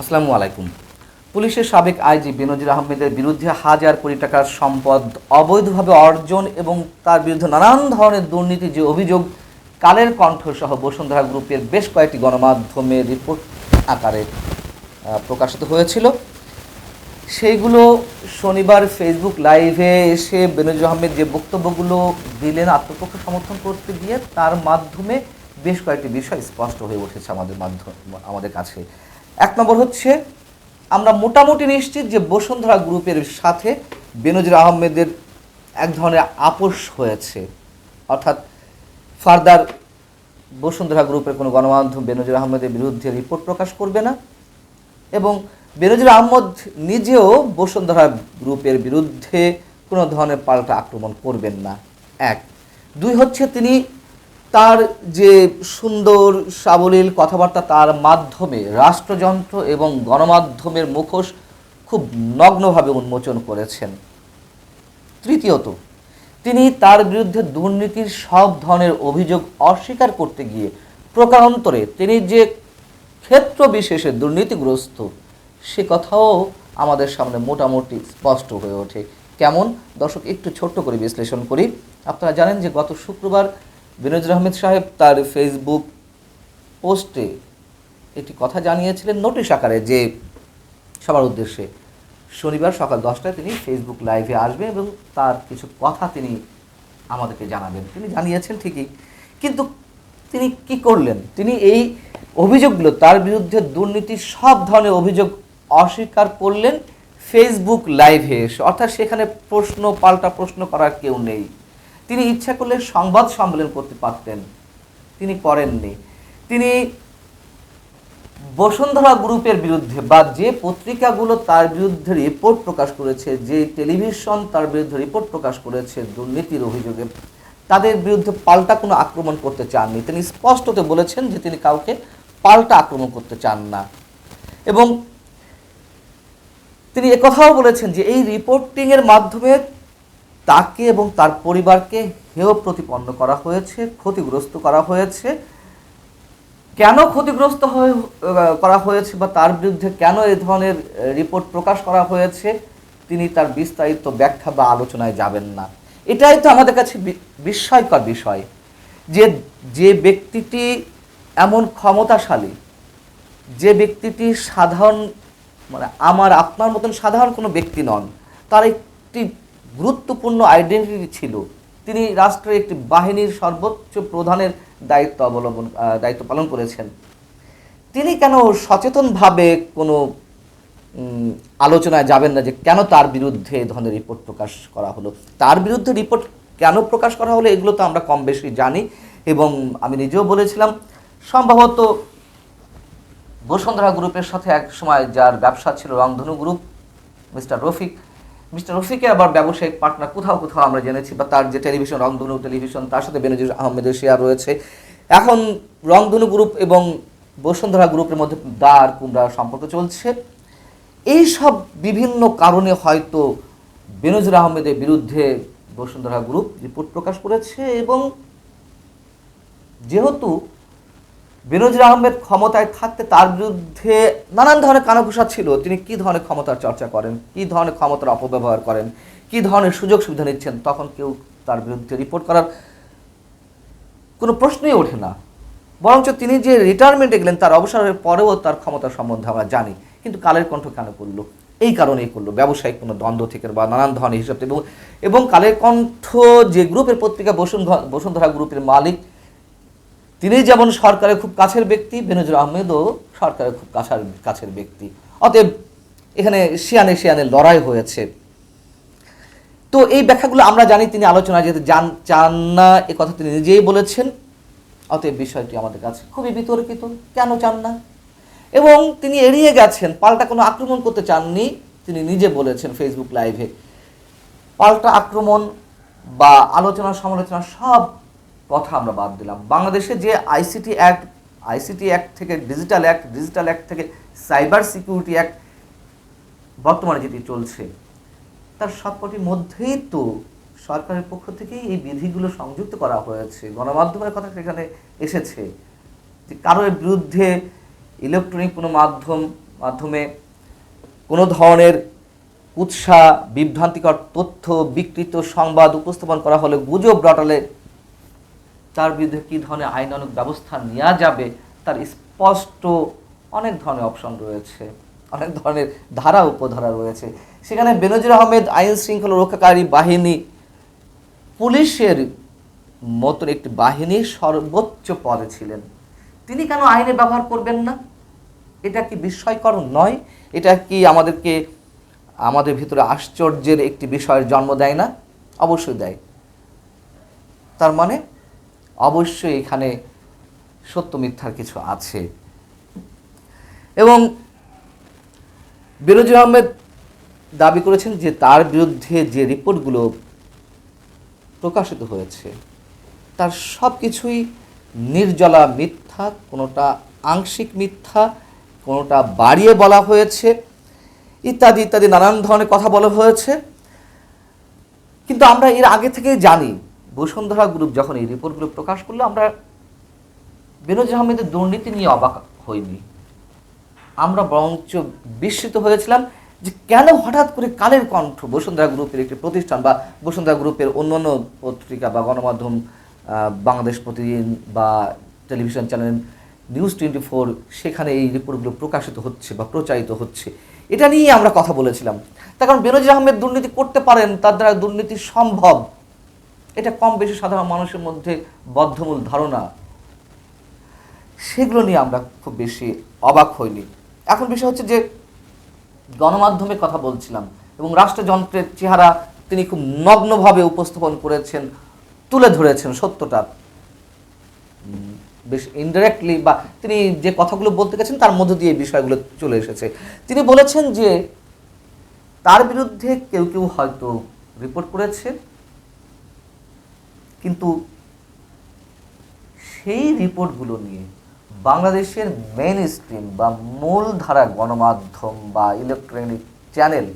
আসসালামু আলাইকুম। পুলিশের সাবেক আইজি বেনজির আহমেদের বিরুদ্ধে হাজার কোটি টাকার সম্পদ অবৈধভাবে অর্জন এবং তার বিরুদ্ধে নানান ধরনের দুর্নীতি যে অভিযোগ, কালের কণ্ঠ সহ বসুন্ধরা গ্রুপের বেশ কয়েকটি গণমাধ্যমে রিপোর্ট আকারে প্রকাশিত হয়েছিল। সেইগুলো শনিবার ফেসবুক লাইভে এসে বেনজির আহমেদ যে বক্তব্যগুলো দিলেন আত্মপক্ষ সমর্থন করতে গিয়ে তার মাধ্যমে বেশ কয়েকটি বিষয় স্পষ্ট হয়ে উঠেছে আমাদের মাধ্যম, আমাদের কাছে। এক নম্বর হচ্ছে, আমরা মোটামুটি নিশ্চিত যে বসুন্ধরা গ্রুপের সাথে বেনজির আহমেদের এক ধরনের আপোষ হয়েছে। অর্থাৎ ফার্দার বসুন্ধরা গ্রুপের কোনো গণমাধ্যম বেনজির আহমেদের বিরুদ্ধে রিপোর্ট প্রকাশ করবে না এবং বেনজির আহমদ নিজেও বসুন্ধরা গ্রুপের বিরুদ্ধে কোনো ধরনের পাল্টা আক্রমণ করবেন না। এক। দুই হচ্ছে তিনি তার যে সুন্দর সাবলীল কথাবার্তা তার মাধ্যমে রাষ্ট্রযন্ত্র এবং গণমাধ্যমের মুখোশ খুব নগ্নভাবে উন্মোচন করেছেন। তৃতীয়ত, তিনি তার বিরুদ্ধে দুর্নীতির সব ধরনের অভিযোগ অস্বীকার করতে গিয়ে প্রকারান্তরে তিনি যে ক্ষেত্র বিশেষে দুর্নীতিগ্রস্ত, সে কথাও আমাদের সামনে মোটামুটি স্পষ্ট হয়ে ওঠে। কেমন? দর্শক, একটু ছোট্ট করে বিশ্লেষণ করি। আপনারা জানেন যে গত শুক্রবার বিনোজুর আহমেদ সাহেব তার ফেসবুক পোস্টে একটি কথা জানিয়েছিলেন নোটিশ আকারে যে সবার উদ্দেশ্যে শনিবার সকাল দশটায় তিনি ফেসবুক লাইভে আসবেন এবং তার কিছু কথা তিনি আমাদেরকে জানাবেন। তিনি জানিয়েছেন ঠিকই, কিন্তু তিনি কি করলেন? তিনি এই অভিযোগগুলো, তার বিরুদ্ধে দুর্নীতির সব ধরনের অভিযোগ অস্বীকার করলেন ফেসবুক লাইভে এসে। অর্থাৎ সেখানে প্রশ্ন, পাল্টা প্রশ্ন করার কেউ নেই। তিনি ইচ্ছা করলে সংবাদ সম্মেলন করতে পারতেন। তিনি করেননি। তিনি বসুন্ধরা গ্রুপের বিরুদ্ধে বা যে পত্রিকাগুলো তার বিরুদ্ধে রিপোর্ট প্রকাশ করেছে, যে টেলিভিশন তার বিরুদ্ধে রিপোর্ট প্রকাশ করেছে, দুর্নীতির অভিযোগে, তাদের বিরুদ্ধে পাল্টা কোনো আক্রমণ করতে চাননি। তিনি স্পষ্টতে বলেছেন যে তিনি কাউকে পাল্টা আক্রমণ করতে চান না। এবং তিনি একথাও বলেছেন যে এই রিপোর্টিংয়ের মাধ্যমে তাকে এবং তার পরিবারকে হেয় প্রতিপন্ন করা হয়েছে, ক্ষতিগ্রস্ত করা হয়েছে। কেন ক্ষতিগ্রস্ত হয়ে করা হয়েছে বা তার বিরুদ্ধে কেন এ ধরনের রিপোর্ট প্রকাশ করা হয়েছে, তিনি তার বিস্তারিত ব্যাখ্যা বা আলোচনায় যাবেন না। এটাই তো আমাদের কাছে বিস্ময়কর বিষয় যে যে ব্যক্তিটি এমন ক্ষমতাশালী, যে ব্যক্তিটি সাধারণ মানে আমার, আপনার মতন সাধারণ কোনো ব্যক্তি নন, তার একটি গুরুত্বপূর্ণ আইডেন্টিটি ছিল। তিনি রাষ্ট্রের একটি বাহিনীর সর্বোচ্চ প্রধানের দায়িত্ব অবলম্বন দায়িত্ব পালন করেছেন। তিনি কেন সচেতনভাবে কোনো আলোচনায় যাবেন না যে কেন তার বিরুদ্ধে এ ধরনের রিপোর্ট প্রকাশ করা হলো? তার বিরুদ্ধে রিপোর্ট কেন প্রকাশ করা হলো এগুলো তো আমরা কম বেশি জানি। এবং আমি নিজেও বলেছিলাম, সম্ভবত বসুন্ধরা গ্রুপের সাথে এক সময় যার ব্যবসা ছিল Rongdhonu group, mister Rafiq mister রফিকে আবার ব্যবসায়িক পার্টনার কোথাও কোথাও আমরা জেনেছি, বা তার যে টেলিভিশন রংধনু টেলিভিশন তার সাথে বেনজির আহমেদের শেয়ার রয়েছে। এখন রংধনু গ্রুপ এবং বসুন্ধরা গ্রুপের মধ্যে দার কুমড়া সম্পর্ক চলছে। এই সব বিভিন্ন কারণে হয়তো বেনজির আহমেদের বিরুদ্ধে বসুন্ধরা গ্রুপ রিপোর্ট প্রকাশ করেছে এবং যেহেতু বেনজির আহমেদ ক্ষমতায় থাকতে তার বিরুদ্ধে নানান ধরনের কানাঘুষা ছিল। তিনি কি ধরনের ক্ষমতার চর্চা করেন? কি ধরনের ক্ষমতার অপব্যবহার করেন? কি ধরনের সুযোগ সুবিধা নিচ্ছেন? তখন কেউ তার বিরুদ্ধে রিপোর্ট করার কোনো প্রশ্নই ওঠে না। বরঞ্চ তিনি যে রিটায়ারমেন্টে গেলেন, তার অবসরের পরেও তার ক্ষমতা সম্বন্ধে আমরা জানি। কিন্তু কালের কণ্ঠ কেন করল? এই কারণেই করল। ব্যবসায়িক কোনো দ্বন্দ্ব থেকে বা নানান ধরনের হিসাব থেকে এবং কালের কণ্ঠ যে গ্রুপের পত্রিকা বসুন্ধরা বসুন্ধরা গ্রুপের মালিক তিনি যেমন সরকারের খুব কাছের ব্যক্তি, বেনজুর আহমেদও সরকারের খুব কাছের কাছের ব্যক্তি। অতএব এখানে শিয়ানে শিয়ানে লড়াই হয়েছে। তো এই ব্যাখ্যাগুলো আমরা জানি, তিনি আলোচনা যেতে জান চান না, এ কথা তিনি নিজেই বলেছেন। অতএব বিষয়টি আমাদের কাছে খুবই বিতর্কিত, কেন চান না? এবং তিনি এড়িয়ে গেছেন, পাল্টা কোনো আক্রমণ করতে চাননি, তিনি নিজে বলেছেন ফেসবুক লাইভে পাল্টা আক্রমণ বা আলোচনা, সমালোচনা সব কথা আমরা বাদ দিলাম। বাংলাদেশে যে আইসিটি অ্যাক্ট আইসিটি অ্যাক্ট থেকে ডিজিটাল অ্যাক্ট ডিজিটাল অ্যাক্ট থেকে সাইবার সিকিউরিটি অ্যাক্ট বর্তমানে যেটি চলছে, তার সবকটির মধ্যেই তো সরকারের পক্ষ থেকেই এই বিধিগুলো সংযুক্ত করা হয়েছে। গণমাধ্যমের কথা সেখানে এসেছে যে কারোর বিরুদ্ধে ইলেকট্রনিক কোনো মাধ্যম, মাধ্যমে কোনো ধরনের উৎসাহ বিভ্রান্তিকর তথ্য, বিকৃত সংবাদ উপস্থাপন করা হলে গুজব রটালে তার বিরুদ্ধে কী ধরনের আইনানুক ব্যবস্থা নেওয়া যাবে, তার স্পষ্ট অনেক ধরনের অপশন রয়েছে, অনেক ধরনের ধারা উপধারা রয়েছে। সেখানে বেনজির আহমেদ আইন শৃঙ্খলা রক্ষাকারী বাহিনী পুলিশের মতন একটি বাহিনীর সর্বোচ্চ পদে ছিলেন। তিনি কেন আইনে ব্যবহার করবেন না? এটা কি বিস্ময়কর নয়? এটা কি আমাদেরকে, আমাদের ভিতরে আশ্চর্যের একটি বিষয়ের জন্ম দেয় না? অবশ্যই দেয়। তার মানে অবশ্যই এখানে সত্য মিথ্যার কিছু আছে। এবং বেরোজির আহমেদ দাবি করেছেন যে তার বিরুদ্ধে যে রিপোর্টগুলো প্রকাশিত হয়েছে, তার সব কিছুই নির্জলা মিথ্যা, কোনোটা আংশিক মিথ্যা, কোনোটা বাড়িয়ে বলা হয়েছে, ইত্যাদি ইত্যাদি, নানান ধরনের কথা বলা হয়েছে। কিন্তু আমরা এর আগে থেকেই জানি বসুন্ধরা গ্রুপ যখন এই রিপোর্টগুলো প্রকাশ করল, আমরা বেনজির আহমেদের দুর্নীতি নিয়ে অবাক হইনি। আমরা বরঞ্চ বিস্মিত হয়েছিলাম যে কেন হঠাৎ করে কালের কণ্ঠ বসুন্ধরা গ্রুপের একটি প্রতিষ্ঠান বা বসুন্ধরা গ্রুপের অন্যান্য পত্রিকা বা গণমাধ্যম বাংলাদেশ প্রতিদিন বা television channel news twenty four সেখানে এই রিপোর্টগুলো প্রকাশিত হচ্ছে বা প্রচারিত হচ্ছে। এটা নিয়ে আমরা কথা বলেছিলাম। তার কারণ বেনজির আহমেদ দুর্নীতি করতে পারেন, তার দ্বারা দুর্নীতি সম্ভব। এটা কম বেশি সাধারণ মানুষের মধ্যে বদ্ধমূল ধারণা। সেগুলো নিয়ে আমরা খুব বেশি অবাক হইনি। এখন বিষয় হচ্ছে যে গণমাধ্যমে কথা বলছিলাম এবং রাষ্ট্রযন্ত্রের চেহারা তিনি খুব নগ্নভাবে উপস্থাপন করেছেন, তুলে ধরেছেন সত্যটা। বেশ ইনডাইরেক্টলি বা তিনি যে কথাগুলো বলতে গেছেন তার মধ্য দিয়ে বিষয়গুলো চলে এসেছে। তিনি বলেছেন যে তার বিরুদ্ধে কেউ কেউ হয়তো রিপোর্ট করেছে। কিন্তু সেই রিপোর্টগুলো নিয়ে বাংলাদেশের মেন স্ট্রিম বা মূলধারা গণমাধ্যম বা ইলেকট্রনিক চ্যানেল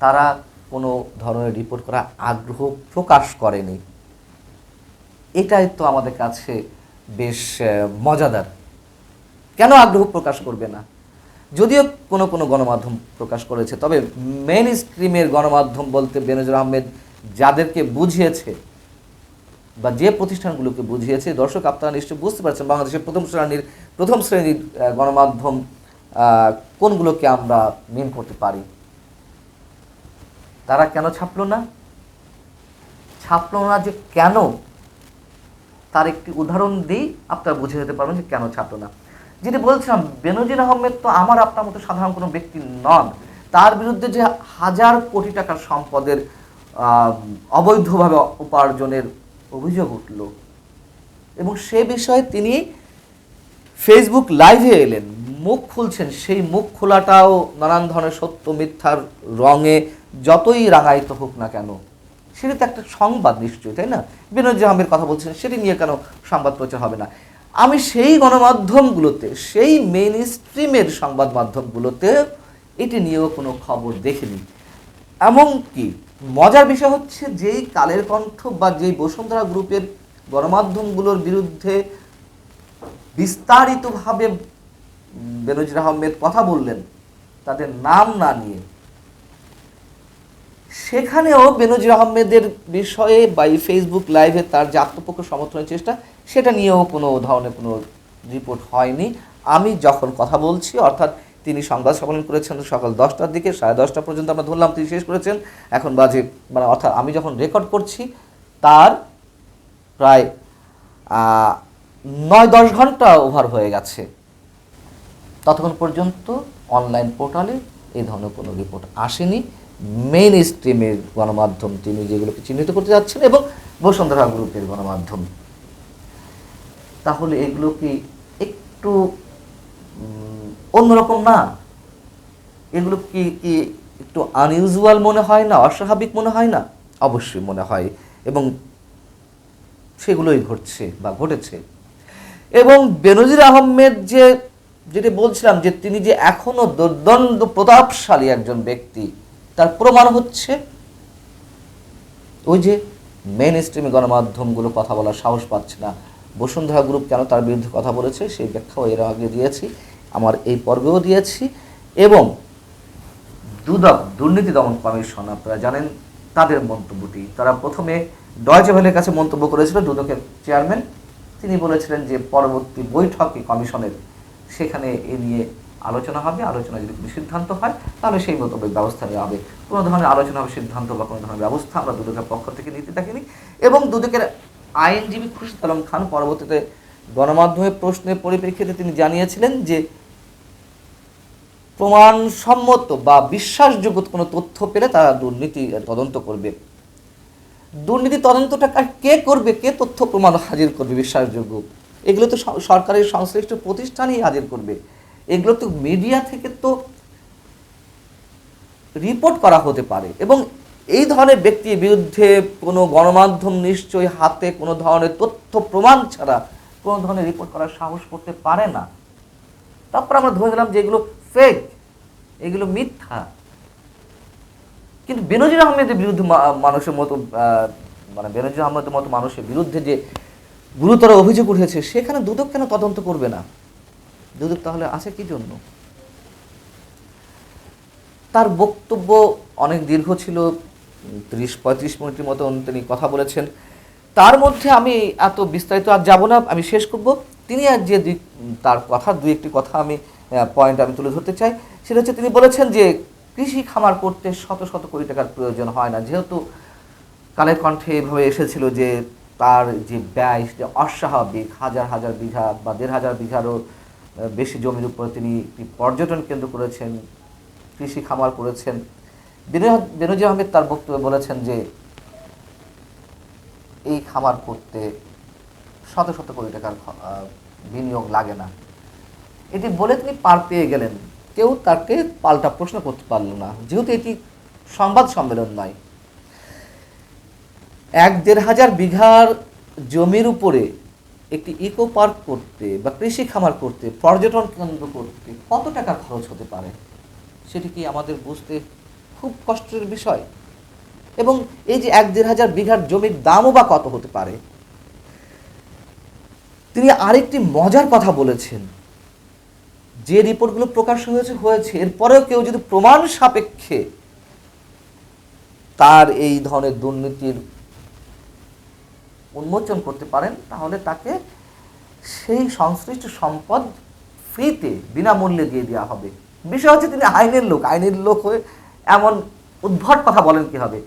তারা কোনো ধরনের রিপোর্ট করা আগ্রহ প্রকাশ করেনি। এটাই তো আমাদের কাছে বেশ মজাদার। কেন আগ্রহ প্রকাশ করবে না? যদিও কোনো কোনো গণমাধ্যম প্রকাশ করেছে, তবে মেন স্ট্রিমের গণমাধ্যম বলতে বেনজুর আহমেদ যাদেরকে বুঝিয়েছে বা যে প্রতিষ্ঠানগুলোকে বুঝিয়েছে, দর্শক আপনারা নিশ্চয়ই বুঝতে পারছেন বাংলাদেশের প্রথম শ্রেণির প্রথম শ্রেণির গণমাধ্যম কোনগুলোকে আমরা মিন করতে পারি? তারা কেন ছাপলো না? ছাপলো না যে কেন? তার একটি উদাহরণ দিই আপনারা বুঝে যেতে পারবেন যে কেন ছাপলো না। যেটি বলছিলাম, বেনজির আহমেদ তো আমার আপনার মতো সাধারণ কোনো ব্যক্তি নন। তার বিরুদ্ধে যে হাজার কোটি টাকার সম্পদের অবৈধভাবে উপার্জনের অভিযোগ উঠল। এবং সে বিষয়ে তিনি ফেসবুক লাইভে এলেন। মুখ খুলছেন। সেই মুখ খোলাটাও নানান ধরনের সত্য, মিথ্যার রঙে যতই রাঙায়িত হোক না কেন, সেটা তো একটা সংবাদ নিশ্চয়ই, তাই না? বিনোদ আহমেদ কথা বলছেন, সেটি নিয়ে কেন সংবাদ প্রচার হবে না? আমি সেই গণমাধ্যমগুলোতে, সেই মেইন স্ট্রিমের সংবাদ মাধ্যমগুলোতে এটি নিয়েও কোনো খবর দেখিনি। এমনকি মজার বিষয় হচ্ছে যেই কালের কণ্ঠ বা যেই বসুন্ধরা গ্রুপের গণমাধ্যমগুলোর বিরুদ্ধে বিস্তারিতভাবে বেনজির আহমেদ কথা বললেন, তাদের নাম না নিয়ে। সেখানেও বেনজির আহমেদের বিষয়ে বা এই ফেসবুক লাইভে তার যে আত্মপক্ষ সমর্থনের চেষ্টা, সেটা নিয়েও কোনো ধরনের কোনো রিপোর্ট হয়নি। আমি যখন কথা বলছি, অর্থাৎ তিনি সংবাদ সম্মেলন করেছেন সকাল দশটার দিকে, সাড়ে দশটা পর্যন্ত আমরা ধরলাম, তিনি শেষ করেছেন। এখন বাজে মানে অর্থাৎ আমি যখন রেকর্ড করছি, তার প্রায় নয় দশ ঘণ্টা ওভার হয়ে গেছে। ততক্ষণ পর্যন্ত অনলাইন পোর্টালে এই ধরনের কোনো রিপোর্ট আসেনি। মেইন স্ট্রিমের গণমাধ্যম তিনি যেগুলোকে চিহ্নিত করতে যাচ্ছেন এবং বসুন্ধরা গ্রুপের গণমাধ্যম। তাহলে এগুলো কি একটু অন্যরকম না। এগুলো কি কি একটু আনইউজুয়াল মনে হয় না, অস্বাভাবিক মনে হয় না? অবশ্যই মনে হয় এবং সেগুলোই ঘটছে বা ঘটেছে। এবং বেনজির আহমেদ যে, যেটি বলছিলাম যে তিনি যে এখনও দুর্দণ্ড প্রতাপশালী একজন ব্যক্তি, তার প্রমাণ হচ্ছে ওই যে মেন স্ট্রিমে গণমাধ্যমগুলো কথা বলার সাহস পাচ্ছে না। বসুন্ধরা গ্রুপ কেন তার বিরুদ্ধে কথা বলেছে, সেই ব্যাখ্যাও এর আগে দিয়েছি। আমার এই পর্বেও দিয়েছি এবং দুদক, দুর্নীতি দমন কমিশন আপনারা জানেন তাদের মন্তব্যটি। তারা প্রথমে ডয়চে ভ্যালের কাছে মন্তব্য করেছিল, দুদকের চেয়ারম্যান তিনি বলেছিলেন যে পরবর্তী বৈঠকে কমিশনের সেখানে এ নিয়ে আলোচনা হবে। আলোচনা যদি কোনো সিদ্ধান্ত হয়, তাহলে সেই মোতাবেক ব্যবস্থা নেওয়া হবে। কোনো ধরনের আলোচনা হবে সিদ্ধান্ত বা কোনো ধরনের ব্যবস্থা আমরা দুদকের পক্ষ থেকে নিতে থাকিনি এবং দুদকের আইনজীবী খুরশিদ আলম খান পরবর্তীতে গণমাধ্যমের প্রশ্নের পরিপ্রেক্ষিতে তিনি জানিয়েছিলেন যে প্রমাণসম্মত বা বিশ্বাসযোগ্য কোনো তথ্য পেলে তারা দুর্নীতি তদন্ত করবে। দুর্নীতি তদন্তটা কে করবে? কে তথ্য প্রমাণ হাজির করবে বিশ্বাসযোগ্য? এগুলো তো সরকারের সংশ্লিষ্ট প্রতিষ্ঠানই হাজির করবে। এগুলো তো মিডিয়া থেকে তো রিপোর্ট করা হতে পারে এবং এই ধরনের ব্যক্তির বিরুদ্ধে কোনো গণমাধ্যম নিশ্চয়ই হাতে কোনো ধরনের তথ্য প্রমাণ ছাড়া কোনো ধরনের রিপোর্ট করার সাহস করতে পারে না। তারপর আমরা ধরে নিলাম যে এগুলো ফেক এগুলো মিথ্যা। কিন্তু বেনজির আহমেদের বিরুদ্ধে মানুষের মতো মানে বেনজির আহমেদের মতো মানুষের বিরুদ্ধে যে গুরুতর অভিযোগ উঠেছে, সেখানে দুদক কেন তদন্ত করবে না? দুদক তাহলে আছে কি জন্য? তার বক্তব্য অনেক দীর্ঘ ছিল, তিরিশ, পঁয়ত্রিশ মিনিটের মতন তিনি কথা বলেছেন। তার মধ্যে আমি এত বিস্তারিত আর যাব না, আমি শেষ করব। তিনি আর যে তার কথা দুই একটি কথা আমি পয়েন্ট আমি তুলে ধরতে চাই। সেটা হচ্ছে তিনি বলেছেন যে কৃষি খামার করতে শত শত কোটি টাকার প্রয়োজন হয় না। যেহেতু কালের কণ্ঠে এভাবে এসেছিল যে তার যে ব্যয়, সেটা অস্বাভাবিক। হাজার হাজার বিঘা বা দেড় হাজার বিঘারও বেশি জমির উপরে তিনি একটি পর্যটন কেন্দ্র করেছেন, কৃষি খামার করেছেন। বেনজির আহমেদ তার বক্তব্যে বলেছেন যে এই খামার করতে শত শত কোটি টাকার বিনিয়োগ লাগে না। এটি বলে তিনি পার পেয়ে গেলেন। কেউ তাকে পাল্টা প্রশ্ন করতে পারল না, যেহেতু এটি সংবাদ সম্মেলন নয়। এক দেড় হাজার বিঘার জমির উপরে একটি ইকো পার্ক করতে বা কৃষি খামার করতে, পর্যটন কেন্দ্র করতে কত টাকা খরচ হতে পারে, সেটি কি আমাদের বুঝতে খুব কষ্টের বিষয়? এবং এই যে এক দেড় হাজার বিঘার জমির দামও বা কত হতে পারে? তিনি আরেকটি মজার কথা বলেছেন। যে রিপোর্টগুলো প্রকাশ হয়েছে হয়েছে, এরপরেও কেউ যদি প্রমাণ সাপেক্ষে তার এই ধরনের দুর্নীতির উন্মোচন করতে পারেন, তাহলে তাকে সেই সংশ্লিষ্ট সম্পদ ফ্রিতে বিনামূল্যে দিয়ে দেওয়া হবে। বিষয় হচ্ছে তিনি আইনের লোক আইনের লোক হয়ে এমন উদ্ভট কথা বলেন কি হবে?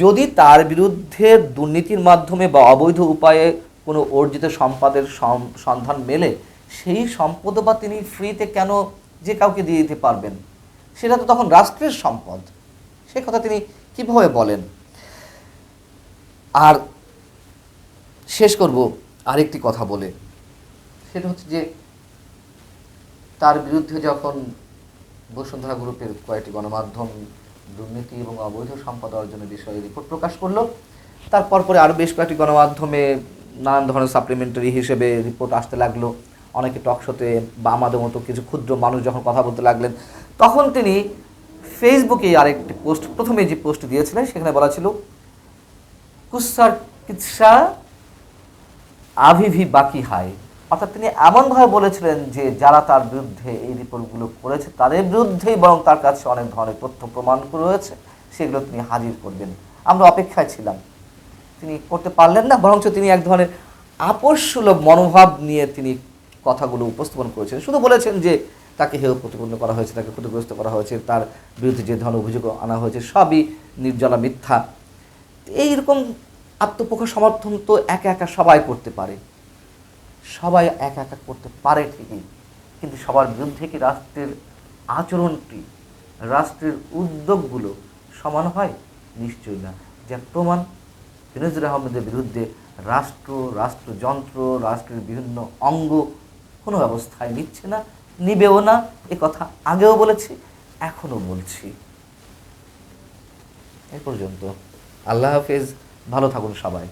যদি তার বিরুদ্ধে দুর্নীতির মাধ্যমে বা অবৈধ উপায়ে কোনো অর্জিত সম্পদের সন্ধান মেলে সেই সম্পদ বা তিনি ফ্রিতে কেন যে কাউকে দিয়ে দিতে পারবেন? সেটা তো তখন রাষ্ট্রের সম্পদ। সে কথা তিনি কীভাবে বলেন? আর শেষ করব আরেকটি কথা বলে। সেটা হচ্ছে যে, তার বিরুদ্ধে যখন বসুন্ধরা গ্রুপের কয়েকটি গণমাধ্যম, দুর্নীতি এবং অবৈধ সম্পদ অর্জনের বিষয়ে রিপোর্ট প্রকাশ করল, তারপর পরে আরও বেশ কয়েকটি গণমাধ্যমে নানান ধরনের সাপ্লিমেন্টারি হিসেবে রিপোর্ট আসতে লাগল। অনেকে টক শোতে বা আমাদের মতো কিছু ক্ষুদ্র মানুষ যখন কথা বলতে লাগলেন, তখন তিনি ফেসবুকে আরেকটি পোস্ট প্রথমে যে পোস্ট দিয়েছিলেন, সেখানে বলা ছিল, কুসার কিৎসা আভিভি বাকি হায়। অর্থাৎ তিনি এমনভাবে বলেছিলেন যে যারা তার বিরুদ্ধে এই রিপোর্টগুলো করেছে, তাদের বিরুদ্ধেই বরং তার কাছে অনেক ধরনের তথ্য প্রমাণ রয়েছে, সেগুলো তিনি হাজির করবেন। আমরা অপেক্ষায় ছিলাম। তিনি করতে পারলেন না, বরঞ্চ তিনি এক ধরনের আপসসুলভ মনোভাব নিয়ে তিনি কথাগুলো উপস্থাপন করেছেন। শুধু বলেছেন যে তাকে হেয় প্রতিপন্ন করা হয়েছে, তাকে ক্ষতিগ্রস্ত করা হয়েছে, তার বিরুদ্ধে যে ধরনের অভিযোগ আনা হয়েছে, সবই নির্জলা মিথ্যা। এইরকম আত্মপক্ষ সমর্থন তো একা একা সবাই করতে পারে। সবাই একা একা করতে পারে ঠিকই, কিন্তু সবার বিরুদ্ধে কি রাষ্ট্রের আচরণটি, রাষ্ট্রের উদ্যোগগুলো সমান হয়? নিশ্চয়ই না। যার প্রমাণ বেনজির আহমেদের বিরুদ্ধে রাষ্ট্র, রাষ্ট্রযন্ত্র, রাষ্ট্রের বিভিন্ন অঙ্গ কোনো ব্যবস্থায় নিচ্ছে না, নিবেও না। এ কথা আগেও বলেছি, এখনও বলছি। এ পর্যন্ত। আল্লাহ হাফেজ, ভালো থাকুন সবাই।